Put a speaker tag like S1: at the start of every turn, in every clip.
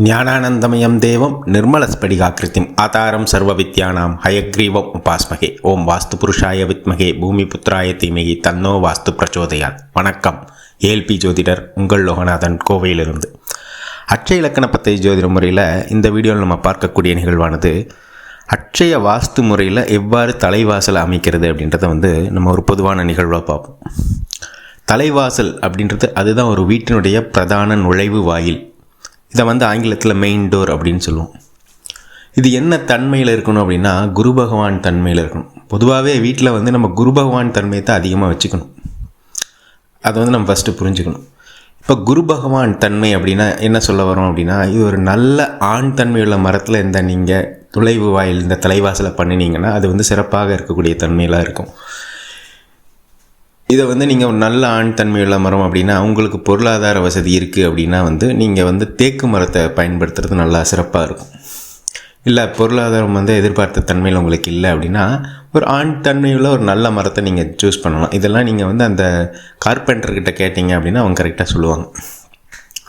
S1: ஞானானந்தமயம் தேவம் நிர்மலஸ்படிகாக்கிருத்திம் ஆதாரம் சர்வ வித்யானாம் ஹயக்ரீவம் உபாஸ்மகே. ஓம் வாஸ்து புருஷாய வித்மகே. பூமி புத்திராய தீமகி தன்னோ வாஸ்து பிரச்சோதயாத் வணக்கம். ஏல்பி ஜோதிடர் உங்கள் லோகநாதன் கோவையிலிருந்து. அட்சய இலக்கண பத்தை ஜோதிட முறையில் இந்த வீடியோவில் நம்ம பார்க்கக்கூடிய நிகழ்வானது அட்சய வாஸ்து முறையில் எவ்வாறு தலைவாசல் அமைக்கிறது அப்படின்றத வந்து நம்ம ஒரு பொதுவான நிகழ்வாக பார்ப்போம். தலைவாசல் அப்படின்றது அதுதான் ஒரு வீட்டினுடைய பிரதான நுழைவு வாயில். இதை வந்து ஆங்கிலத்தில் மெயின் டோர் அப்படின்னு சொல்லுவோம். இது என்ன தன்மையில் இருக்கணும் அப்படின்னா குரு பகவான் தன்மையில் இருக்கணும். பொதுவாகவே வீட்டில் வந்து நம்ம குரு பகவான் தன்மையை தான் அதிகமாக வச்சுக்கணும். அதை வந்து நம்ம ஃபஸ்ட்டு புரிஞ்சுக்கணும். இப்போ குரு பகவான் தன்மை அப்படின்னா என்ன சொல்ல வரோம் அப்படின்னா இது ஒரு நல்ல ஆண் தன்மையுள்ள மரத்தில் இந்த நீங்கள் துளைவு வாயில் இந்த தலைவாசலை பண்ணினீங்கன்னா அது வந்து சிறப்பாக இருக்கக்கூடிய தன்மையெல்லாம் இருக்கும். இதை வந்து நீங்கள் ஒரு நல்ல ஆண் தன்மையுள்ள மரம் அப்படின்னா உங்களுக்கு பொருளாதார வசதி இருக்குது அப்படின்னா வந்து நீங்கள் வந்து தேக்கு மரத்தை பயன்படுத்துறது நல்லா சிறப்பாக இருக்கும். இல்லை பொருளாதாரம் வந்து எதிர்பார்த்த தன்மையில் உங்களுக்கு இல்லை அப்படின்னா ஒரு ஆண் தன்மையுள்ள ஒரு நல்ல மரத்தை நீங்கள் சூஸ் பண்ணலாம். இதெல்லாம் நீங்கள் வந்து அந்த கார்பெண்டர்கிட்ட கேட்டிங்க அப்படின்னா அவங்க கரெக்டாக சொல்லுவாங்க.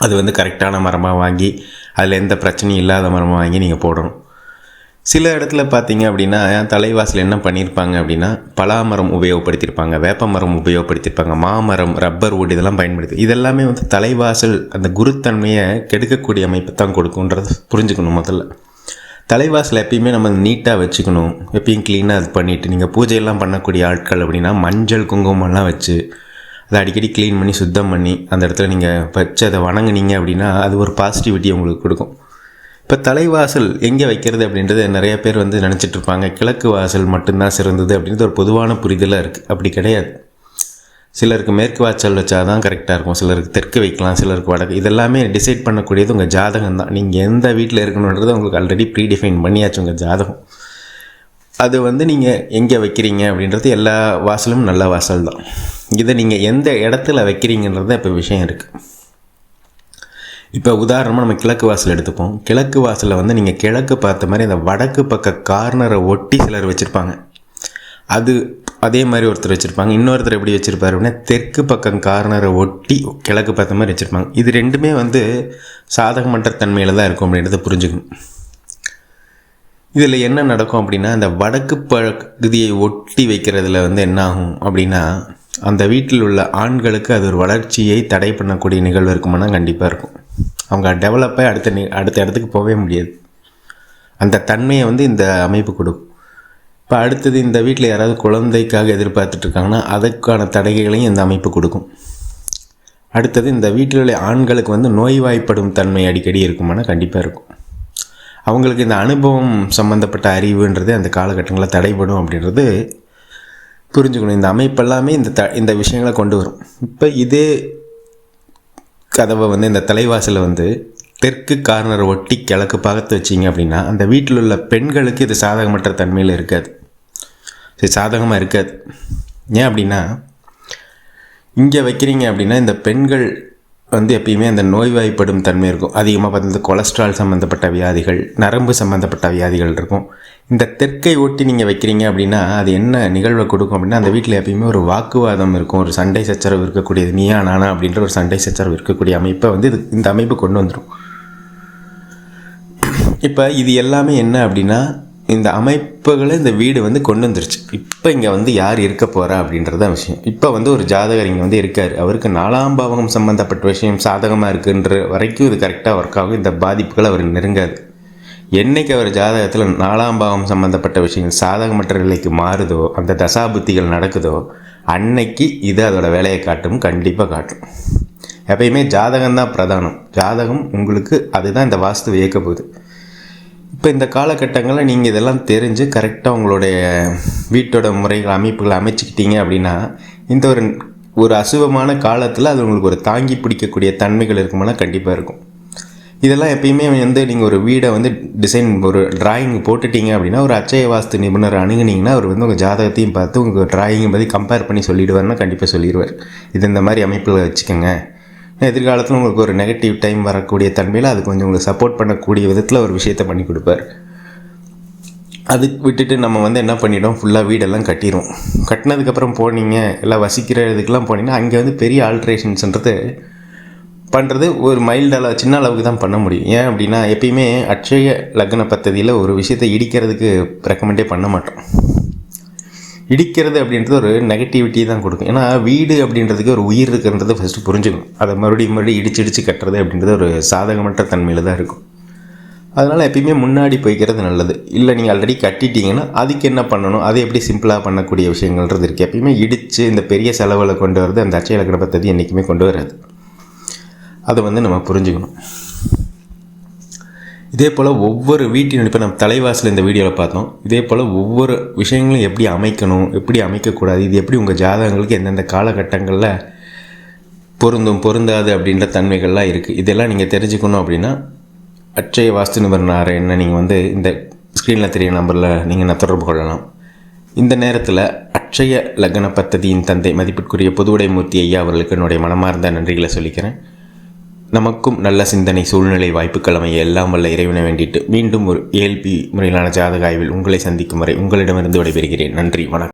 S1: அது வந்து கரெக்டான மரமாக வாங்கி அதில் எந்த பிரச்சனையும் இல்லாத மரமாக வாங்கி நீங்கள் போடணும். சில இடத்துல பார்த்தீங்க அப்படின்னா தலைவாசல் என்ன பண்ணியிருப்பாங்க அப்படின்னா பலாமரம் உபயோகப்படுத்தியிருப்பாங்க வேப்பமரம் உபயோகப்படுத்தியிருப்பாங்க மாமரம் ரப்பர் wood இதெல்லாம் பயன்படுத்தி. இதெல்லாமே வந்து தலைவாசல் அந்த குருத்தன்மையை கெடுக்கக்கூடிய அமைப்பு தான் கொடுக்குன்றது புரிஞ்சுக்கணும் முதல்ல. தலைவாசல் எப்பயுமே நம்ம நீட்டாக வச்சுக்கணும். எப்பயும் க்ளீனாக அது பண்ணிவிட்டு நீங்கள் பூஜையெல்லாம் பண்ணக்கூடிய ஆட்கள் அப்படின்னா மஞ்சள் குங்குமம்லாம் வச்சு அதை அடிக்கடி க்ளீன் பண்ணி சுத்தம் பண்ணி அந்த இடத்துல நீங்கள் வச்சு அதை வணங்குனீங்க அப்படின்னா அது ஒரு பாசிட்டிவிட்டி உங்களுக்கு கொடுக்கும். இப்போ தலைவாசல் எங்கே வைக்கிறது அப்படின்றது நிறைய பேர் வந்து நினச்சிட்டு இருப்பாங்க. கிழக்கு வாசல் மட்டும்தான் சிறந்தது அப்படின்றது ஒரு பொதுவான புரிதலாக இருக்குது அப்படி கிடையாது. சிலருக்கு மேற்கு வாசல் வச்சா தான் கரெக்டாக இருக்கும். சிலருக்கு தெற்கு வைக்கலாம் சிலருக்கு வடக்கு. இதெல்லாமே டிசைட் பண்ணக்கூடியது உங்கள் ஜாதகம் தான். நீங்கள் எந்த வீட்டில் இருக்கணுன்றது உங்களுக்கு ஆல்ரெடி ப்ரீ டிஃபைன் பண்ணியாச்சு உங்கள் ஜாதகம். அது வந்து நீங்கள் எங்கே வைக்கிறீங்க அப்படின்றது எல்லா வாசலும் நல்ல வாசல் தான். இதை நீங்கள் எந்த இடத்துல வைக்கிறீங்கன்றது இப்போ விஷயம் இருக்குது இப்போ உதாரணமாக நம்ம கிழக்கு வாசல் எடுத்துப்போம். கிழக்கு வாசலில் வந்து நீங்கள் கிழக்கு பார்த்த மாதிரி அந்த வடக்கு பக்க கார்னரை ஒட்டி சிலர் வச்சுருப்பாங்க. அது அதே மாதிரி ஒருத்தர் வச்சுருப்பாங்க. இன்னொருத்தர் எப்படி வச்சுருப்பாரு அப்படின்னா தெற்கு பக்கம் கார்னரை ஒட்டி கிழக்கு பார்த்த மாதிரி வச்சுருப்பாங்க. இது ரெண்டுமே வந்து சாதகமற்ற தன்மையில் தான் இருக்கும் அப்படின்றத புரிஞ்சுக்கணும். இதில் என்ன நடக்கும் அப்படின்னா அந்த வடக்கு பகுதியை ஒட்டி வைக்கிறதுல வந்து என்ன ஆகும் அப்படின்னா அந்த வீட்டில் உள்ள ஆண்களுக்கு அது ஒரு வளர்ச்சியை தடை பண்ணக்கூடிய நிகழ்வு இருக்குமானா கண்டிப்பாக இருக்கும். அவங்க டெவலப்பே அடுத்த நி அடுத்த இடத்துக்கு போகவே முடியாது. அந்த தன்மையை வந்து இந்த அமைப்பு கொடுக்கும் இப்போ அடுத்தது இந்த வீட்டில் யாராவது குழந்தைக்காக எதிர்பார்த்துட்ருக்காங்கன்னா அதுக்கான தடைகளையும் இந்த அமைப்பு கொடுக்கும். அடுத்தது இந்த வீட்டில் உள்ள ஆண்களுக்கு வந்து நோய்வாய்ப்படும் தன்மை அடிக்கடி இருக்குமானா கண்டிப்பாக இருக்கும். அவங்களுக்கு இந்த அனுபவம் சம்மந்தப்பட்ட அறிவுன்றது அந்த காலகட்டங்களில் தடைபடும் அப்படின்றது புரிஞ்சுக்கணும். இந்த அமைப்பெல்லாமே இந்த த இந்த விஷயங்களை கொண்டு வரும். இப்போ இதே கதவை வந்து இந்த தலைவாசலை வந்து தெற்கு கார்னர் ஒட்டி கிழக்கு பார்த்து வச்சிங்க அப்படின்னா அந்த வீட்டில் உள்ள பெண்களுக்கு இது சாதகமற்ற தன்மையில் இருக்காது. சரி சாதகமாக இருக்காது. ஏன் அப்படின்னா இங்கே வைக்கிறீங்க அப்படின்னா இந்த பெண்கள் வந்து எப்பயுமே அந்த நோய்வாய்ப்படும் தன்மை இருக்கும். அதிகமாக பார்த்து கொலஸ்ட்ரால் சம்மந்தப்பட்ட வியாதிகள் நரம்பு சம்மந்தப்பட்ட வியாதிகள் இருக்கும். இந்த தெற்கை ஓட்டி நீங்கள் வைக்கிறீங்க அப்படின்னா அது என்ன நிகழ்வை கொடுக்கும் அப்படின்னா அந்த வீட்டில் எப்பயுமே ஒரு வாக்குவாதம் இருக்கும். ஒரு சண்டை சச்சரவு இருக்கக்கூடியது. நீயா நானா அப்படின்ற ஒரு சண்டை சச்சரவு இருக்கக்கூடிய அமைப்பை வந்து இது இந்த அமைப்பு கொண்டு வந்துடும் இப்போ இது எல்லாமே என்ன அப்படின்னா இந்த அமைப்புகளை இந்த வீடு வந்து கொண்டு வந்துருச்சு. இப்போ இங்கே வந்து யார் இருக்க போகிறா அப்படின்றத விஷயம். இப்போ வந்து ஒரு ஜாதகர் இங்கே வந்து இருக்கார். அவருக்கு நாலாம் பாவகம் சம்மந்தப்பட்ட விஷயம் சாதகமாக இருக்குன்ற வரைக்கும் இது கரெக்டாக ஒர்க் ஆகும். இந்த பாதிப்புகள் அவர் நெருங்காது. என்னைக்கு அவர் ஜாதகத்தில் நாலாம் பாவம் சம்மந்தப்பட்ட விஷயங்கள் சாதகமற்ற நிலைக்கு மாறுதோ அந்த தசாபுத்திகள் நடக்குதோ அன்னைக்கு இது அதோட வேலையை காட்டும் கண்டிப்பாக காட்டும். எப்பயுமே ஜாதகம் தான் பிரதானம். ஜாதகம் உங்களுக்கு அதுதான் இந்த வாஸ்து இயக்க போகுது. இப்போ இந்த காலகட்டங்களில் நீங்கள் இதெல்லாம் தெரிஞ்சு கரெக்டாக உங்களுடைய வீட்டோட முறைகள் அமைப்புகளை அமைச்சிக்கிட்டீங்க அப்படின்னா இந்த ஒரு ஒரு அசுவமான காலத்தில் அது உங்களுக்கு ஒரு தாங்கி பிடிக்கக்கூடிய தன்மைகள் இருக்குமானா கண்டிப்பாக இருக்கும். இதெல்லாம் எப்பயுமே வந்து நீங்கள் ஒரு வீடை வந்து டிசைன் ஒரு டிராயிங் போட்டுட்டீங்க அப்படின்னா ஒரு அச்சய வாஸ்து நிபுணர் அணுகுனீங்கன்னா அவர் வந்து உங்கள் ஜாதகத்தையும் பார்த்து உங்கள் டிராயிங்கை பற்றி கம்பேர் பண்ணி சொல்லிடுவார்னா கண்டிப்பாக சொல்லிடுவார் இது இந்த மாதிரி அமைப்பில் வச்சுக்கோங்க. எதிர்காலத்தில் உங்களுக்கு ஒரு நெகட்டிவ் டைம் வரக்கூடிய தன்மையில் அது கொஞ்சம் உங்களுக்கு சப்போர்ட் பண்ணக்கூடிய விதத்தில் ஒரு விஷயத்தை பண்ணி கொடுப்பார். அது விட்டுட்டு நம்ம வந்து என்ன பண்ணிட்டோம் ஃபுல்லாக வீடெல்லாம் கட்டிடும் கட்டினதுக்கப்புறம் போனீங்க எல்லாம் வசிக்கிற இதுக்கெல்லாம் போனீங்கன்னா அங்கே வந்து பெரிய ஆல்ட்ரேஷன்ஸ்ன்றது பண்ணுறது ஒரு மைல்டு அளவு சின்ன அளவுக்கு தான் பண்ண முடியும். ஏன் அப்படின்னா எப்பயுமே அட்சய லக்ன பத்ததியில் ஒரு விஷயத்தை இடிக்கிறதுக்கு ரெக்கமெண்டே பண்ண மாட்டோம். இடிக்கிறது அப்படின்றது ஒரு நெகட்டிவிட்டி தான் கொடுக்கும். ஏன்னா வீடு அப்படின்றதுக்கு ஒரு உயிர் இருக்குன்றது ஃபஸ்ட்டு புரிஞ்சுக்கணும். அதை மறுபடியும் மறுபடியும் இடிச்சு இடிச்சு கட்டுறது அப்படின்றது ஒரு சாதகமற்ற தன்மையில் தான் இருக்கும். அதனால் எப்பயுமே முன்னாடி போய்க்கிறது நல்லது. இல்லை நீங்கள் ஆல்ரெடி கட்டிட்டீங்கன்னா அதுக்கு என்ன பண்ணணும்? அதை எப்படி சிம்பிளாக பண்ணக்கூடிய விஷயங்கள்ன்றது இருக்குது எப்பயுமே இடித்து இந்த பெரிய செலவில் கொண்டு வரது அந்த அச்சய லக்ன பத்தி என்றைக்குமே கொண்டு வராது. அதை வந்து நம்ம புரிஞ்சுக்கணும். இதே போல் ஒவ்வொரு வீட்டின் இப்போ நம்ம தலைவாசல் இந்த வீடியோவில் பார்த்தோம். இதே போல் ஒவ்வொரு விஷயங்களும் எப்படி அமைக்கணும் எப்படி அமைக்கக்கூடாது இது எப்படி உங்கள் ஜாதகங்களுக்கு எந்தெந்த காலகட்டங்களில் பொருந்தும் பொருந்தாது அப்படின்ற தன்மைகள்லாம் இருக்குது இதெல்லாம் நீங்கள் தெரிஞ்சுக்கணும் அப்படின்னா அச்சய வாஸ்து நிபுணர் என்ன நீங்கள் வந்து இந்த ஸ்க்ரீனில் தெரிய நம்பரில் நீங்கள் நான் தொடர்பு கொள்ளலாம். இந்த நேரத்தில் அட்சய லக்ன பத்ததியின் தந்தை மதிப்பிற்குரிய புதுவுடை மூர்த்தி ஐயா அவர்களுக்கு என்னுடைய மனமார்ந்த நன்றிகளை சொல்லிக்கிறேன். நமக்கும் நல்ல சிந்தனை சூழ்நிலை வாய்ப்புகள் அமைய எல்லாம் வல்ல இறைவனை வேண்டிட்டு மீண்டும் ஒரு ஏல்பி முறையிலான ஜாதக ஆய்வில் உங்களை சந்திக்கும் வரை உங்களிடமிருந்து விடைபெறுகிறேன். நன்றி வணக்கம்.